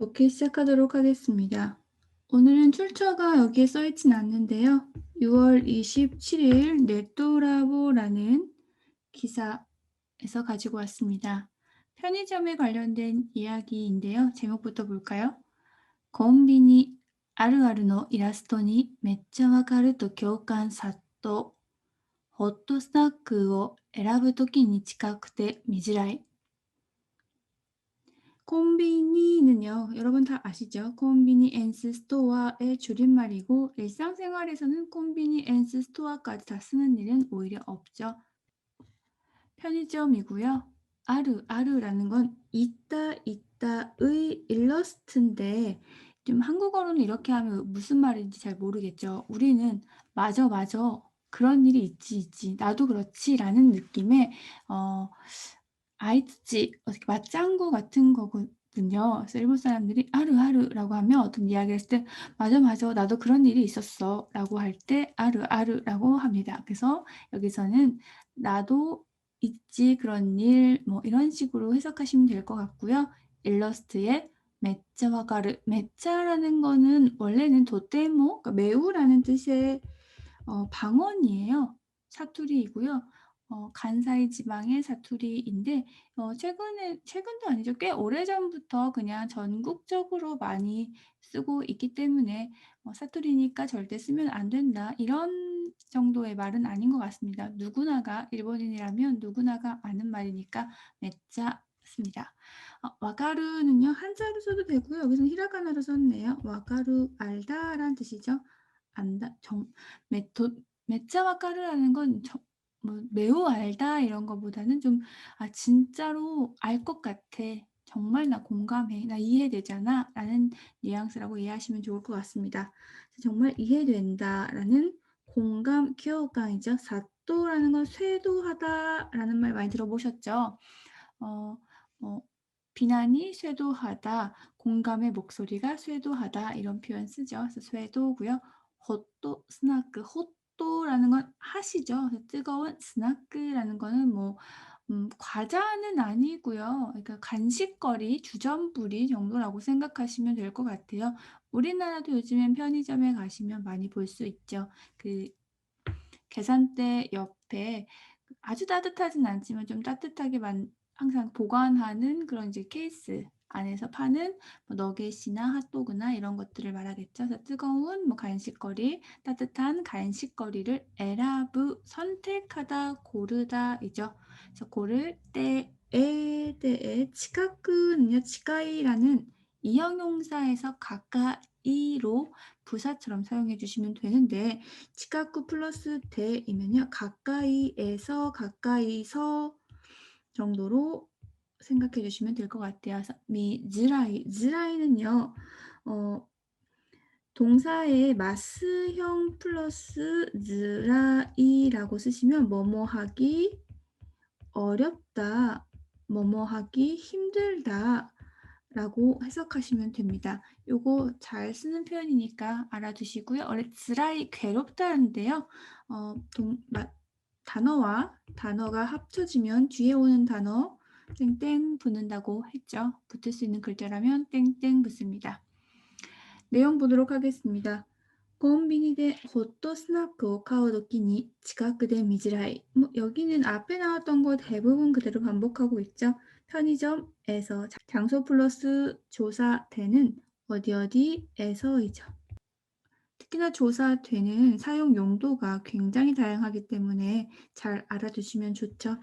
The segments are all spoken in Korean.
오케이, 시작하도록 하겠습니다. 오늘은 출처가 여기에 써 있진 않는데요. 6월 27일 네토라보라는 기사에서 가지고 왔습니다. 편의점에 관련된 이야기인데요. 제목부터 볼까요? コンビニあるあるのイラストにめっちゃわかると共感殺到。ホットスナックを選ぶときに近くて見づらい。 콤비니는요, 여러분 다 아시죠? 콤비니엔스 스토어의 줄임말이고 일상생활에서는 콤비니엔스 스토어까지 다 쓰는 일은 오히려 없죠. 편의점이고요. 아르, 아르라는 건 있다, 있다의 일러스트인데 좀 한국어로는 이렇게 하면 무슨 말인지 잘 모르겠죠. 우리는 맞아, 맞아. 그런 일이 있지, 있지. 나도 그렇지. 라는 느낌의, 어, 아이치, 어떻게 맞장구 같은 거거든요. 그래서 일본 사람들이 아르아르라고 하면 어떤 이야기를 했을 때 맞아 맞아 나도 그런 일이 있었어 라고 할 때 아르아르라고 합니다. 그래서 여기서는 나도 있지 그런 일 뭐 이런 식으로 해석하시면 될 것 같고요. 일러스트에 메짜와 가르 메짜라는 거는 원래는 도테모 그러니까 매우라는 뜻의 어, 방언이에요. 사투리이고요. 어, 간사이 지방의 사투리인데 어, 최근에 최근도 아니죠. 꽤 오래 전부터 그냥 전국적으로 많이 쓰고 있기 때문에 어, 사투리니까 절대 쓰면 안 된다. 이런 정도의 말은 아닌 것 같습니다. 누구나가 일본인이라면 누구나가 아는 말이니까 맺자습니다. 어, 와가루는요 한자로 써도 되고요. 여기서는 히라가나로 썼네요. 와가루 알다라는 뜻이죠. 안다 정 메토 메짜 와가루라는 건 정, 뭐 매우 알다 이런 거보다는 좀 '아 진짜로 알 것 같아. 정말 나 공감해. 나 이해되잖아.'라는 뉘앙스라고 이해하시면 좋을 것 같습니다. 정말 '이해된다.'라는 공감 기어강이죠. 사또라는 건 쇄도하다 라는 말 많이 들어보셨죠? 어, 어 비난이 쇄도하다, 공감의 목소리가 쇄도하다 이런 표현 쓰죠. 그래서 쇄도고요. 헛도 스나크 헛 또라는 건 핫이죠. 뜨거운 스나크라는 거는 뭐 음, 과자는 아니고요. 그러니까 간식거리, 주전부리 정도라고 생각하시면 될 것 같아요. 우리나라도 요즘엔 편의점에 가시면 많이 볼 수 있죠. 그 계산대 옆에 아주 따뜻하진 않지만 좀 따뜻하게 만, 항상 보관하는 그런 이제 케이스 안에서 파는 뭐 너겟이나 핫도그나 이런 것들을 말하겠죠. 그래서 뜨거운 뭐 간식거리, 따뜻한 간식거리를 에라브 선택하다, 고르다이죠. 그래서 고를 때에 때에 치카쿠는요, 치카이라는 이형용사에서 가까이로 부사처럼 사용해 주시면 되는데 치카쿠 플러스 대이면요 가까이에서 가까이서 정도로 생각해 주시면 될 것 같아요. 미즈라이, 즈라이는요, 어, 동사의 마스형 플러스 즈라이라고 쓰시면 뭐뭐 하기 어렵다, 뭐뭐 하기 힘들다 라고 해석하시면 됩니다. 요거 잘 쓰는 표현이니까 알아두시고요. 원래 즈라이 괴롭다는데요. 어, 동, 마, 단어와 단어가 합쳐지면 뒤에 오는 단어 땡땡 붙는다고 했죠. 붙을 수 있는 글자라면 땡땡 붙습니다. 내용 보도록 하겠습니다. コンビニでホットスナックを買うときに近くで見づらい. 뭐 여기는 앞에 나왔던 거 대부분 그대로 반복하고 있죠. 편의점에서 장소 플러스 조사되는 어디 어디에서이죠. 특히나 조사되는 사용 용도가 굉장히 다양하기 때문에 잘 알아두시면 좋죠.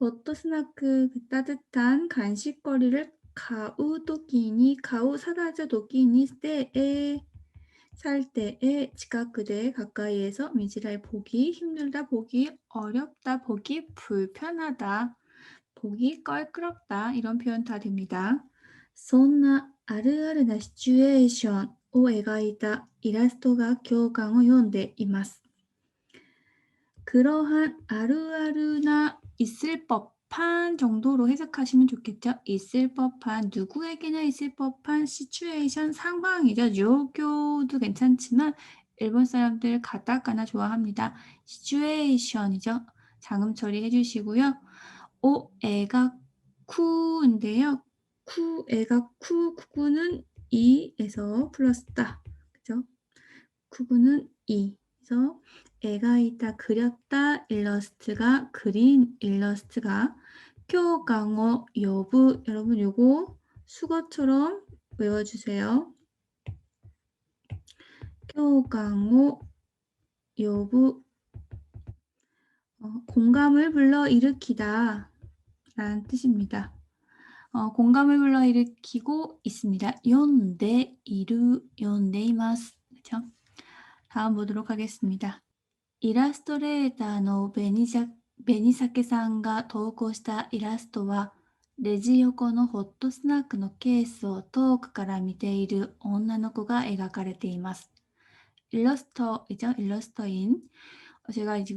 워터 스나크 그 따뜻한 간식거리를 가우 도끼니 가우 사다자 도끼니 때에 살 때에 지카크대 가까이에서 미지라이 보기 힘들다 보기 어렵다 보기 불편하다 보기 껄끄럽다 이런 표현 다 됩니다. そんなあるあるな 시츄에이션 を描いたイラストが共感を読んでいます. 그러한 아르아르나 있을 법한 정도로 해석하시면 좋겠죠. 있을 법한 누구에게나 있을 법한 시츄에이션 상황이죠. 요교도 괜찮지만 일본 사람들 가다가나 좋아합니다. 시츄에이션이죠. 장음 처리해 주시고요. 오 애가 쿠인데요. 쿠 애가 쿠 쿠구는 이에서 플러스다. 그죠? 쿠구는 이. 그래서 애가 있다 그렸다 일러스트가 그린 일러스트가 교강어 여부 여러분 요거 수거처럼 외워주세요. 교강어 여부 어, 공감을 불러 일으키다 라는 뜻입니다. 어, 공감을 불러 일으키고 있습니다. 연대 이루 연대 이마스 그렇죠? 한번 보도록 하겠습니 다. 이라스트레이の紅鮭さんが投稿したイラストは、レジ横のホットスナックのケースを遠くから見ている女の子が描かれています.イラスト이 죠? 일러스터 인. 제가 지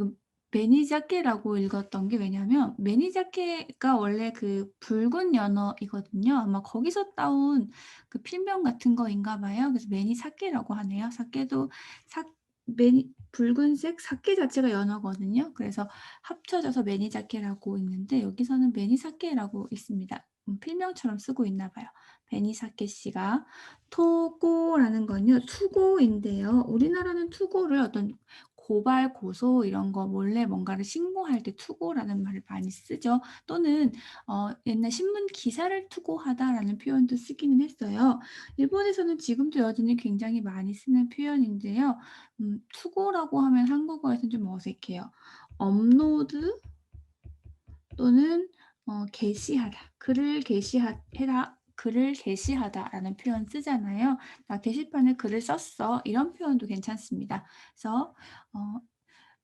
매니자케라고 읽었던 게 왜냐면 매니자케가 원래 그 붉은 연어이거든요. 아마 거기서 따온 그 필명 같은 거인가 봐요. 그래서 매니사케라고 하네요. 사케도 사 매니 붉은색 사케 자체가 연어거든요. 그래서 합쳐져서 매니자케라고 있는데 여기서는 매니사케라고 있습니다. 음, 필명처럼 쓰고 있나 봐요. 베니사케 씨가 토고라는 건요. 투고인데요. 우리나라는 투고를 어떤 고발, 고소 이런 거 몰래 뭔가를 신고할 때 투고라는 말을 많이 쓰죠. 또는 어, 옛날 신문 기사를 투고하다라는 표현도 쓰기는 했어요. 일본에서는 지금도 여전히 굉장히 많이 쓰는 표현인데요. 음, 투고라고 하면 한국어에서는 좀 어색해요. 업로드 또는 어, 게시하다. 글을 게시해라. 글을 게시하다라는 표현 쓰잖아요. 나 게시판에 글을 썼어. 이런 표현도 괜찮습니다. 그래서 어,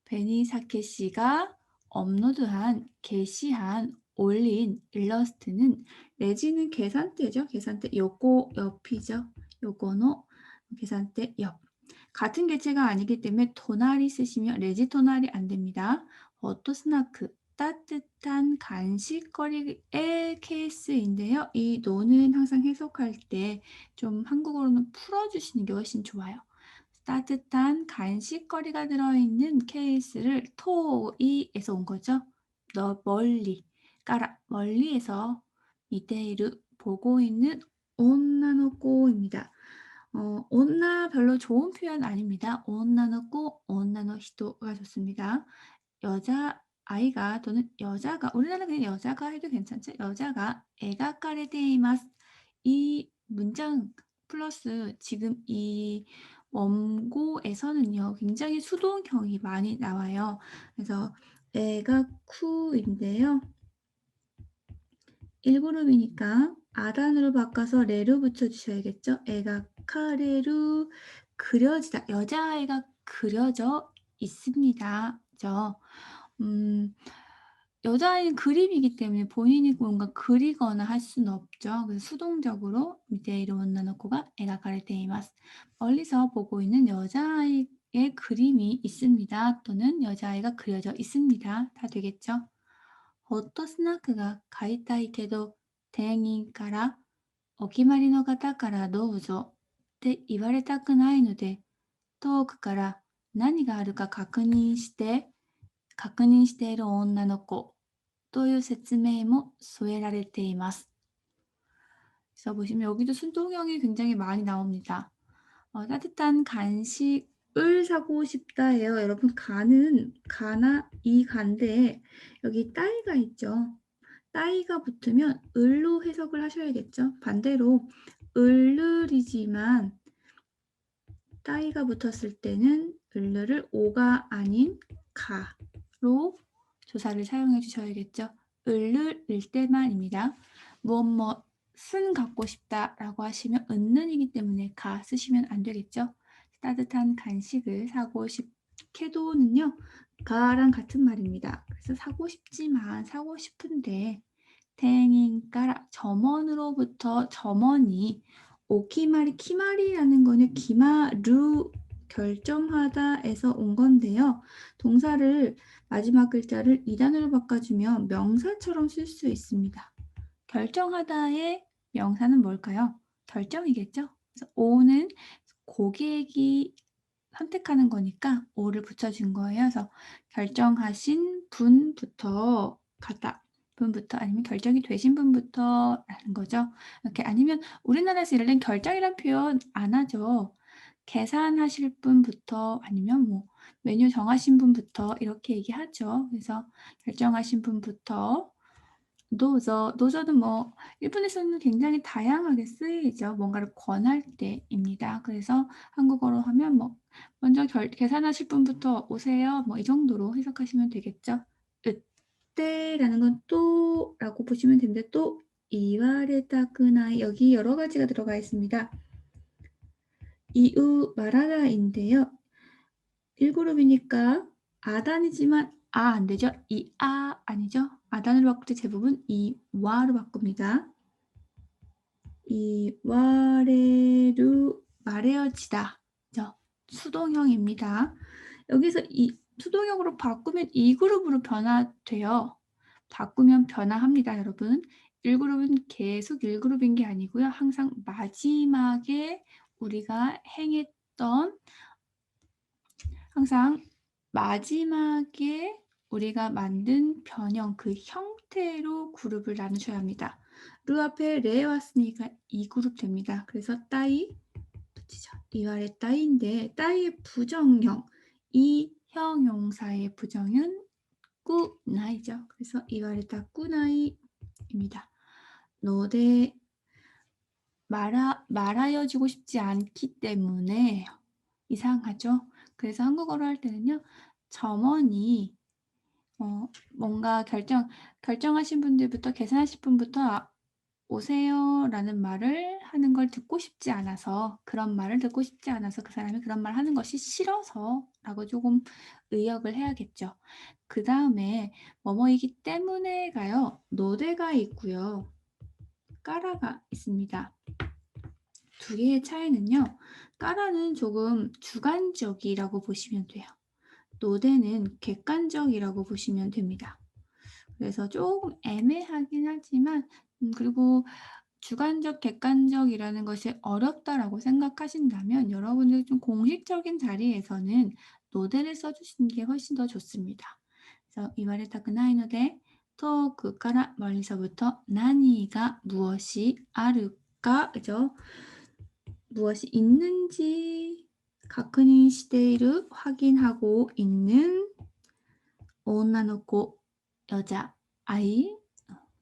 베니사케 씨가 업로드한 게시한 올린 일러스트는 레지는 계산대죠. 계산대 요거 옆이죠. 요거노 계산대 옆. 같은 개체가 아니기 때문에 토나리 쓰시면 레지 토나리 안 됩니다. 어토 스나크 따뜻한 간식거리의 케이스인데요. 이 노는 항상 해석할 때 좀 한국어로는 풀어주시는 게 훨씬 좋아요. 따뜻한 간식거리가 들어있는 케이스를 토이에서 온 거죠. 너 멀리 까라 멀리에서 이데이르 보고 있는 온나노꼬입니다. 어, 온나 별로 좋은 표현 아닙니다. 온나노꼬, 온나노히토가 좋습니다. 여자 아이가 또는 여자가 우리나라는 그냥 여자가 해도 괜찮죠. 여자가 애가 까레데이마스 이 문장 플러스 지금 이 원고에서는요 굉장히 수동형이 많이 나와요. 그래서 애가 쿠인데요. 1그룹이니까 아단으로 바꿔서 레루 붙여주셔야겠죠. 애가 카레루 그려지다. 여자아이가 그려져 있습니다. 그죠? 음, 여자아이는 그림이기 때문에 본인이 뭔가 그리거나 할 수는 없죠. 그래서 수동적으로 미테이르 원나노코가 애가 가르테이마스. 멀리서 보고 있는 여자아이의 그림이 있습니다. 또는 여자아이가 그려져 있습니다. 다 되겠죠? ホットスナックが買いたいけど、店員からお決まりの方からどうぞって言われたくないので、遠くから何があるか確認して、 確認している女の子という説明も添えられています。그래서 보시면 여기도 순동형이 굉장히 많이 나옵니다. 어, 따뜻한 간식을 사고 싶다예요. 여러분 간은 가나 이 간데 여기 따이가 있죠. 따이가 붙으면 을로 해석을 하셔야겠죠. 반대로 을르이지만 따이가 붙었을 때는 을르를 오가 아닌 가 로 조사를 사용해 주셔야겠죠. 을르일 때만입니다. 뭐쓴 갖고 싶다라고 하시면 은는이기 때문에 가 쓰시면 안 되겠죠. 따뜻한 간식을 사고 싶게도는요. 가랑 같은 말입니다. 그래서 사고 싶지만 사고 싶은데 탱인가라 점원으로부터 점원이 오키마리 키마리라는 거는 기마루 결정하다에서 온 건데요. 동사를 마지막 글자를 이단으로 바꿔주면 명사처럼 쓸 수 있습니다. 결정하다의 명사는 뭘까요? 결정이겠죠. 그래서 오는 고객이 선택하는 거니까 오를 붙여준 거예요. 그래서 결정하신 분부터 가다 분부터 아니면 결정이 되신 분부터 라는 거죠. 이렇게 아니면 우리나라에서 이럴 땐 결정이란 표현 안 하죠. 계산하실 분부터 아니면 뭐 메뉴 정하신 분부터 이렇게 얘기하죠. 그래서 결정하신 분부터 노저, 노저는 뭐 일본에서는 굉장히 다양하게 쓰이죠. 뭔가를 권할 때입니다. 그래서 한국어로 하면 뭐 먼저 결, 계산하실 분부터 오세요. 뭐 이 정도로 해석하시면 되겠죠. 으때라는 건 또라고 보시면 되는데 또 이와레타쿠나이 여기 여러 가지가 들어가 있습니다. 이유 마라다인데요. 1그룹이니까 아단이지만 아 안 되죠. 이 아 아니죠. 아단으로 바꿀 때 대부분 이 와로 바꿉니다. 이 와레루 마레어지다. 죠. 수동형입니다. 여기서 이 수동형으로 바꾸면 이 그룹으로 변화돼요. 바꾸면 변화합니다, 여러분. 1그룹은 계속 1그룹인 게 아니고요. 항상 마지막에 우리가 행했던 항상 마지막에 우리가 만든 변형 그 형태로 그룹을 나누셔야 합니다. 루 앞에 레 왔으니까 이 그룹 됩니다. 그래서 따이 붙이죠. 이말의 따이인데 따이의 부정형 이 형용사의 부정은 꾸나이죠. 그래서 따 꾸나이입니다. 노대 말아 말하여주고 싶지 않기 때문에 이상하죠. 그래서 한국어로 할 때는요. 점원이 어 뭔가 결정 결정하신 분들부터 계산하실 분부터 아 "오세요."라는 말을 하는 걸 듣고 싶지 않아서 그런 말을 듣고 싶지 않아서 그 사람이 그런 말을 하는 것이 싫어서 라고 조금 의역을 해야겠죠. 그 다음에 "뭐뭐이기 때문에"가요. 노대가 있고요. 까라가 있습니다. 두 개의 차이는요. 까라는 조금 주관적이라고 보시면 돼요. 노대는 객관적이라고 보시면 됩니다. 그래서 조금 애매하긴 하지만 음 그리고 주관적, 객관적이라는 것이 어렵다라고 생각하신다면 여러분들 좀 공식적인 자리에서는 노대를 써 주시는 게 훨씬 더 좋습니다. 그래서 이와레타쿠나이노데 토크카라 멀리서부터 나니가 무엇이 아르까 그죠? 무엇이 있는지 가크닌している 확인하고 있는 女の子 여자 아이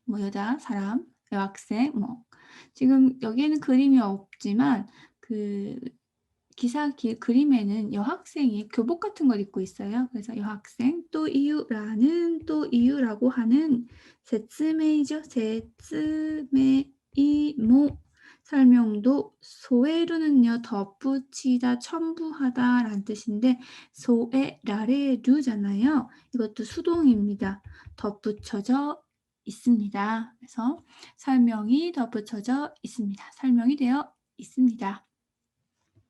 뭐 여자 사람 여학생 뭐 지금 여기에는 그림이 없지만 그 기사 기, 그림에는 여학생이 교복 같은 걸 입고 있어요. 그래서 여학생 또 이유라는 또 이유라고 하는 세츠메이죠. 세츠메이 모 설명도 소에루는요 덧붙이다 첨부하다 라는 뜻인데 소에 라레루잖아요. 이것도 수동입니다. 덧붙여져 있습니다. 그래서 설명이 덧붙여져 있습니다. 설명이 되어 있습니다.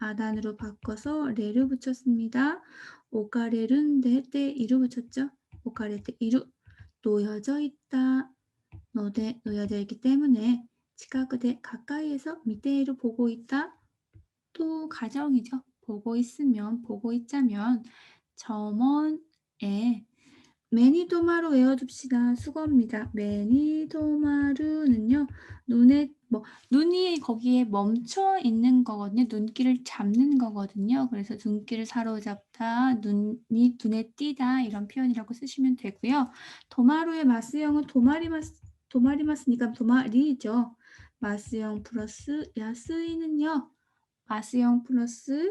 아단으로 바꿔서 레를 붙였습니다. 오카레른데 때 이루 붙였죠. 오카레 때 이루 놓여져 있다. 노데 놓여져 있기 때문에 지각대 가까이에서 밑대로 보고 있다. 또 가정이죠. 보고 있으면 보고 있자면 점원에 매니도마로 외워둡시다. 수거입니다. 매니도마루는요. 눈에 뭐 눈이 거기에 멈춰 있는 거거든요. 눈길을 잡는 거거든요. 그래서 눈길을 사로잡다, 눈이 눈에 띄다 이런 표현이라고 쓰시면 되고요. 도마루의 마스형은 도마리마스 도마리마스니까 도마리죠. 마스형 플러스 야스이는요. 마스형 플러스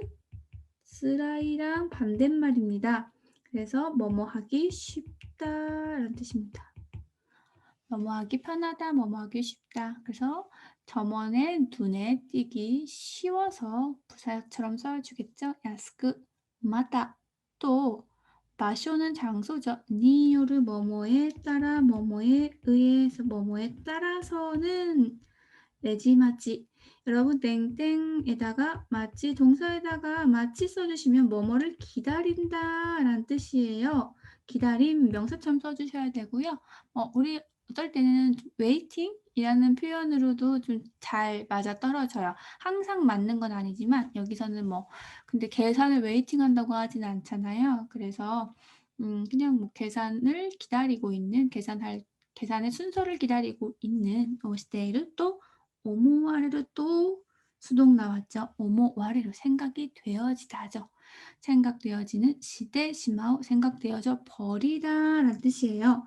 스라이랑 반대말입니다. 그래서 뭐뭐 하기 쉽다라는 뜻입니다. 뭐뭐 하기 편하다, 뭐뭐 하기 쉽다. 그래서 점원의 눈에 띄기 쉬워서 부사처럼 써주겠죠. 야스크 마다 또 마쇼는 장소죠. 니요르 뭐뭐에 따라 뭐뭐에 의해서 뭐뭐에 따라서는 레지마치 여러분 땡땡에다가 마치 동사에다가 마치 써주시면 뭐뭐를 기다린다 라는 뜻이에요. 기다림 명사처럼 써주셔야 되고요. 어, 우리 어떨 때는 waiting 이라는 표현으로도 좀 잘 맞아 떨어져요. 항상 맞는 건 아니지만 여기서는 뭐 근데 계산을 웨이팅 한다고 하진 않잖아요. 그래서 음 그냥 뭐 계산을 기다리고 있는 계산할 계산의 순서를 기다리고 있는 오시데이를 또 오모와레를 또 수동 나왔죠. 오모와레로 생각이 되어지다죠. 생각되어지는 시대 시마오 생각되어져 버리다 라는 뜻이에요.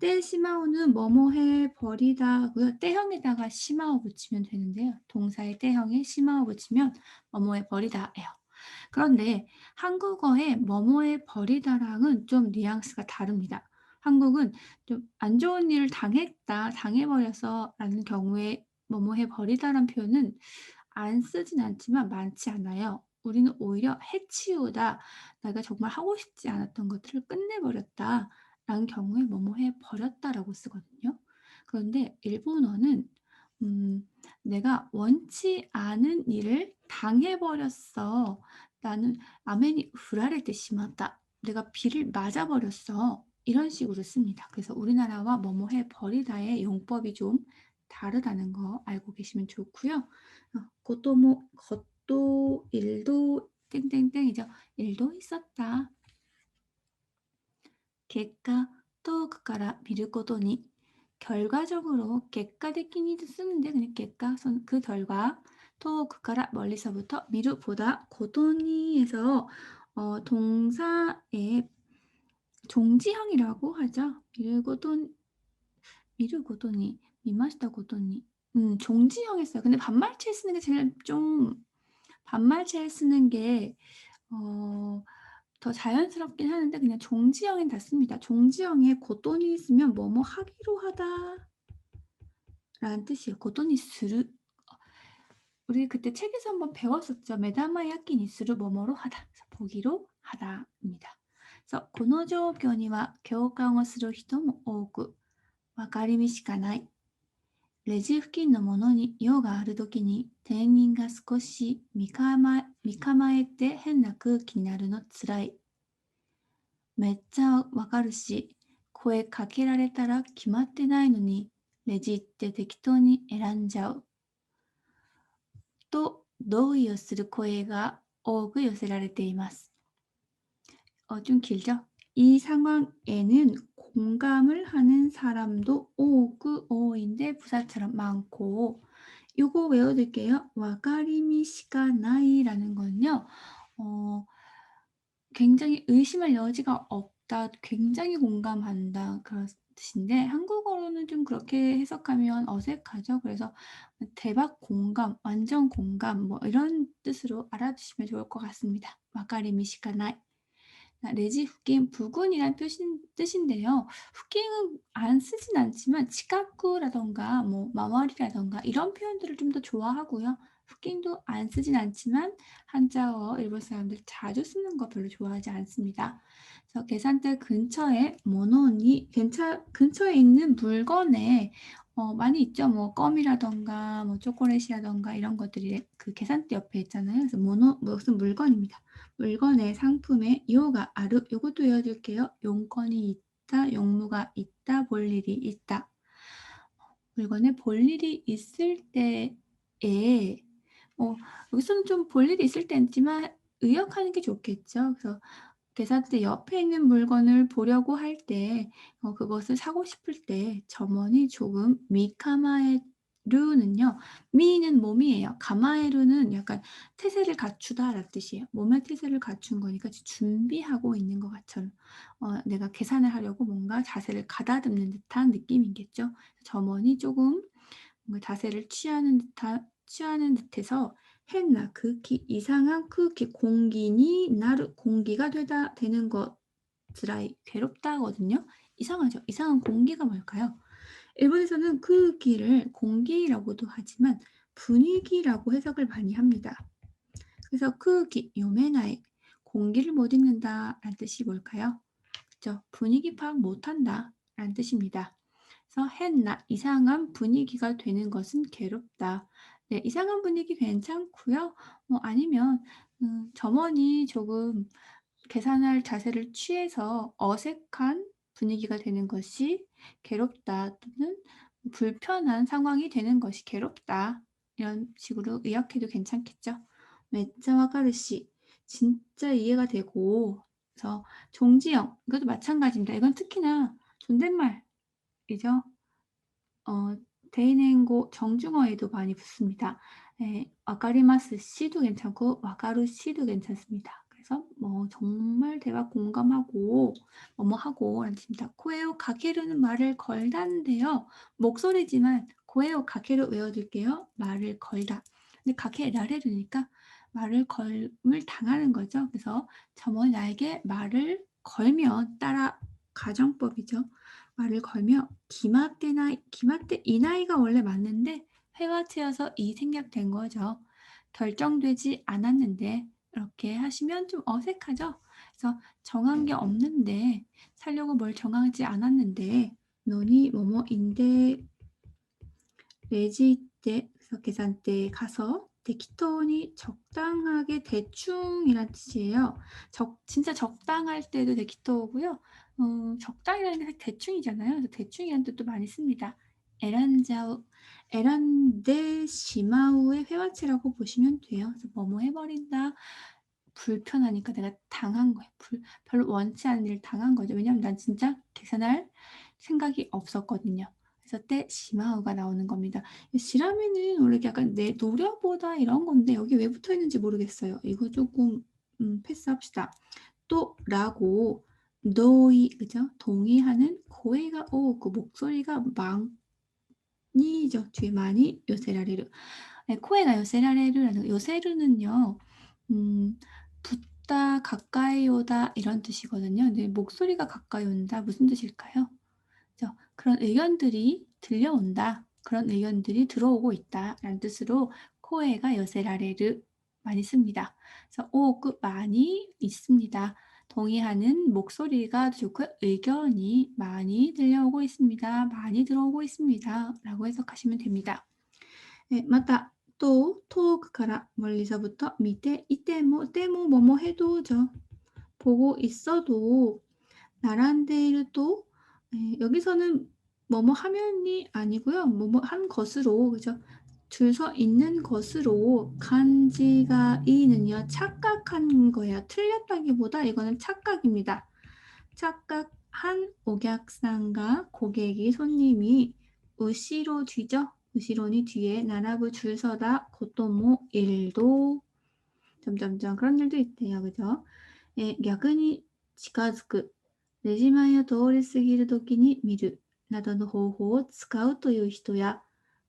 때 시마오는 뭐뭐 해 버리다고요. 때형에다가 시마오 붙이면 되는데요. 동사의 때형에 시마오 붙이면 뭐뭐 해 버리다예요. 그런데 한국어의 뭐뭐해 버리다랑은 좀 뉘앙스가 다릅니다. 한국은 좀 안 좋은 일을 당했다, 당해버려서 라는 경우에 뭐뭐 해 버리다라는 표현은 안 쓰진 않지만 많지 않아요. 우리는 오히려 해치우다, 내가 정말 하고 싶지 않았던 것들을 끝내버렸다 라는 경우에 뭐뭐 해 버렸다라고 쓰거든요. 그런데 일본어는 음, 내가 원치 않은 일을 당해버렸어. 나는 아멘이 후라를 때 심었다. 내가 비를 맞아버렸어. 이런 식으로 씁니다. 그래서 우리나라와 뭐뭐 해 버리다의 용법이 좀 다르다는 거 알고 계시면 좋고요. 어, 것도 뭐 것도 일도 땡땡땡이죠. 일도 있었다. 객과 또 그가라 미르고도니 결과적으로 객과데끼니도 쓰는데 그냥 객과 그 결과 또 그가라 멀리서부터 미루 보다 고도니에서 어, 동사의 종지형이라고 하죠. 미르고돈 미르고돈이 미마시다 고도니 음 종지형에 써요. 근데 반말체에 쓰는 게 제일 좀 반말체에 쓰는 게 어. 더 자연스럽긴 하는데 그냥 종지형엔 다 씁니다. 종지형에 고돈이 있으면 뭐뭐 하기로 하다 라는 뜻이에요. 고돈이 스루 우리 그때 책에서 한번 배웠었죠. 메다마 야끼니 스루 뭐뭐로 하다. 그래서 보기로 하다입니다. 그래서 この状況には共感をする人も多く分かりみしかない。 レジ付近のものに用があるときに店員が少し見構え見構えて変な空気になるのつらい。めっちゃわかるし、声かけられたら決まってないのにレジって適当に選んじゃう。と同意をする声が多く寄せられています。어좀길죠 이 상황에는 공감을 하는 사람도 오구 오인데 부사처럼 많고 이거 외워둘게요. 와가리미 시가 나이라는 건요. 어, 굉장히 의심할 여지가 없다. 굉장히 공감한다. 그런 뜻인데 한국어로는 좀 그렇게 해석하면 어색하죠. 그래서 대박 공감, 완전 공감 뭐 이런 뜻으로 알아두시면 좋을 것 같습니다. 와가리미 시가 나이. 레지 후킹 부근이란 표신, 뜻인데요. 후킹은 안 쓰진 않지만 치카쿠라던가 뭐 마와리라던가 이런 표현들을 좀 더 좋아하고요. 후킹도 안 쓰진 않지만 한자어 일본 사람들 자주 쓰는 거 별로 좋아하지 않습니다. 그래서 계산대 근처에 모노니 근처, 근처에 있는 물건에 어, 많이 있죠. 뭐 껌이라던가 뭐 초콜릿이라던가 이런 것들이 그 계산대 옆에 있잖아요. 그래서 모노 무슨 물건입니다. 물건의 상품에 요가 아르 요것도 외워둘게요. 용건이 있다, 용무가 있다, 볼 일이 있다. 물건에 볼 일이 있을 때에 어, 여기서는 좀 볼 일이 있을 때 있지만 의역하는 게 좋겠죠. 그래서 계산대 옆에 있는 물건을 보려고 할 때 어, 그것을 사고 싶을 때 점원이 조금 미카마에 류는요. 미는 몸이에요. 가마에루는 약간 태세를 갖추다 라는 뜻이에요. 몸의 태세를 갖춘 거니까 준비하고 있는 것 같처럼 어, 내가 계산을 하려고 뭔가 자세를 가다듬는 듯한 느낌이겠죠. 점원이 조금 뭔가 자세를 취하는 듯한 취하는 듯해서 했나 극히 이상한 극히 공기니 나르 공기가 되다 되는 것 드라이 괴롭다거든요. 이상하죠. 이상한 공기가 뭘까요? 일본에서는 그 기를 공기라고도 하지만 분위기라고 해석을 많이 합니다. 그래서 그 기, 요메나이, 공기를 못 읽는다 라는 뜻이 뭘까요? 못하겠죠. 분위기 파악 못한다 라는 뜻입니다. 그래서 했나 이상한 분위기가 되는 것은 괴롭다. 네, 이상한 분위기 괜찮고요. 뭐 아니면 음, 점원이 조금 계산할 자세를 취해서 어색한 분위기가 되는 것이 괴롭다 또는 불편한 상황이 되는 것이 괴롭다. 이런 식으로 의역해도 괜찮겠죠. 네, 메짜와가르시 진짜 이해가 되고 그래서 종지형 이것도 마찬가지입니다. 이건 특히나 존댓말이죠. 어, 대인행고 정중어에도 많이 붙습니다. 에, 와카리마스 시도 괜찮고 와카루 시도 괜찮습니다. 그래서 뭐 정말 대화 공감하고 뭐뭐 하고 라는 뜻입니다. 코에오 가케루는 말을 걸다인데요. 목소리지만 코에오 가케루 외워둘게요. 말을 걸다. 근데 가케 나레르니까 말을 걸을 당하는 거죠. 그래서 점원이 나에게 말을 걸면 따라 가정법이죠. 말을 걸며 기마때나 기마때 이 나이가 원래 맞는데 회화체여서 이 생략된 거죠. 결정되지 않았는데 이렇게 하시면 좀 어색하죠. 그래서 정한 게 없는데 살려고 뭘 정하지 않았는데 논이 뭐뭐인데 레지 때 그래서 계산대에 가서 데키토니 적당하게 대충이란 뜻이에요. 적, 진짜 적당할 때도 데키토고요. 어, 적당이라는 게 대충이잖아요. 대충이라는 뜻도 많이 씁니다. 에란자우, 에란데 시마우의 회화체라고 보시면 돼요. 그래서 뭐뭐 해버린다. 불편하니까 내가 당한 거예요. 불, 별로 원치 않은 일을 당한 거죠. 왜냐면 난 진짜 계산할 생각이 없었거든요. 그래서 때 시마우가 나오는 겁니다. 시라미는 원래 약간 내 노려보다 이런 건데 여기 왜 붙어 있는지 모르겠어요. 이거 조금 음, 패스합시다. 또 라고 너희 그죠? 동의하는 고해가 오고 목소리가 많이죠. 뒤에 많이 요세라레르. 네, 코에가 요세라레르라는 요세르는요. 음, 붙다 가까이 오다 이런 뜻이거든요. 근데 목소리가 가까이 온다 무슨 뜻일까요? 그죠? 그런 의견들이 들려온다. 그런 의견들이 들어오고 있다라는 뜻으로 코에가 요세라레르 많이 씁니다. 그래서 오, 그 많이 있습니다. 동의하는 목소리가 좋고 의견이 많이 들려오고 있습니다. 많이 들어오고 있습니다. 라고 해석하시면 됩니다. 네, 맞다. 또 토크から 멀리서부터 때뭐 뭐뭐 해도죠. 보고 있어도 나란데이를 또 네, 여기서는 뭐뭐 하면이 아니고요. 뭐뭐 한 것으로 그죠? 줄 서 있는 것으로 간지가 이는요 착각한 거예요. 틀렸다기보다 이거는 착각입니다. 착각한 오객상과 고객이 손님이 우시로 뒤죠. 우시로니 뒤에 나라부 줄 서다 고토모 일도 점점점 그런 일도 있대요. 그죠? 예, 逆に近づく レジ前を通り過ぎるときに見るなどの方法を使うという人や、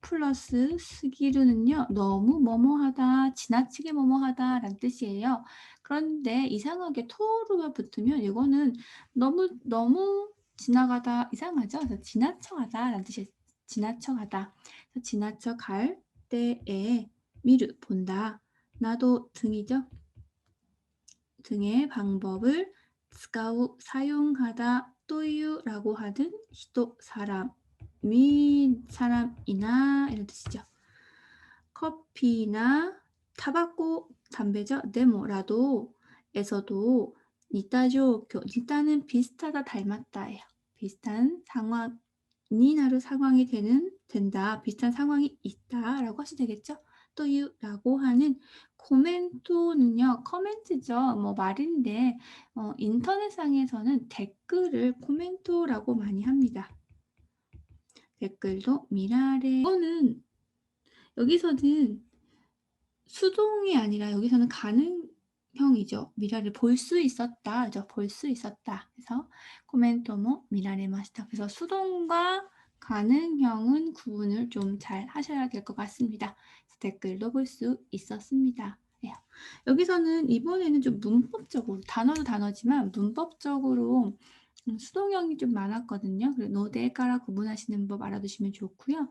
플러스 스기르는요. 너무 뭐뭐하다, 지나치게 뭐뭐하다 라는 뜻이에요. 그런데 이상하게 토르가 붙으면 이거는 너무 너무 지나가다 이상하죠. 그래서 지나쳐가다 라는 뜻이 지나쳐가다. 그래서 지나쳐 갈 때에 미르 본다. 나도 등이죠. 등의 방법을 사용하다 또유라고 하는 히토 사람 미 사람이나 이런 뜻이죠. 커피나 타바코 담배죠. 네모라도 에서도 니타죠. 니타는 비슷하다 닮았다예요. 비슷한 상황이 나루 상황이 되는 된다. 비슷한 상황이 있다 라고 하시면 되겠죠. 또 유라고 하는 코멘토는요. 커멘트죠. 뭐 말인데 어, 인터넷상에서는 댓글을 코멘토라고 많이 합니다. 댓글도 미라레 이거는 여기서는 수동이 아니라 여기서는 가능형이죠. 미라를 볼 수 있었다죠. 볼 수 있었다. 그래서 코멘토모 미라레마시타. 그래서 수동과 가능형은 구분을 좀 잘 하셔야 될 것 같습니다. 댓글도 볼 수 있었습니다. 예. 여기서는 이번에는 좀 문법적으로 단어도 단어지만 문법적으로 음 수동형이 좀 많았거든요. 노대가라 구분하시는 법 알아두시면 좋고요.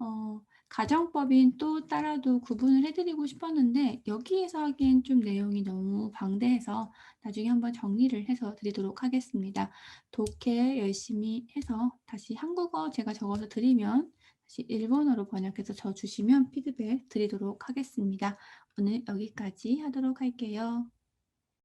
어 가정법인 또 따라도 구분을 해 드리고 싶었는데 여기에서 하기엔 좀 내용이 너무 방대해서 나중에 한번 정리를 해서 드리도록 하겠습니다. 독해 열심히 해서 다시 한국어 제가 적어서 드리면 다시 일본어로 번역해서 저 주시면 피드백 드리도록 하겠습니다. 오늘 여기까지 하도록 할게요.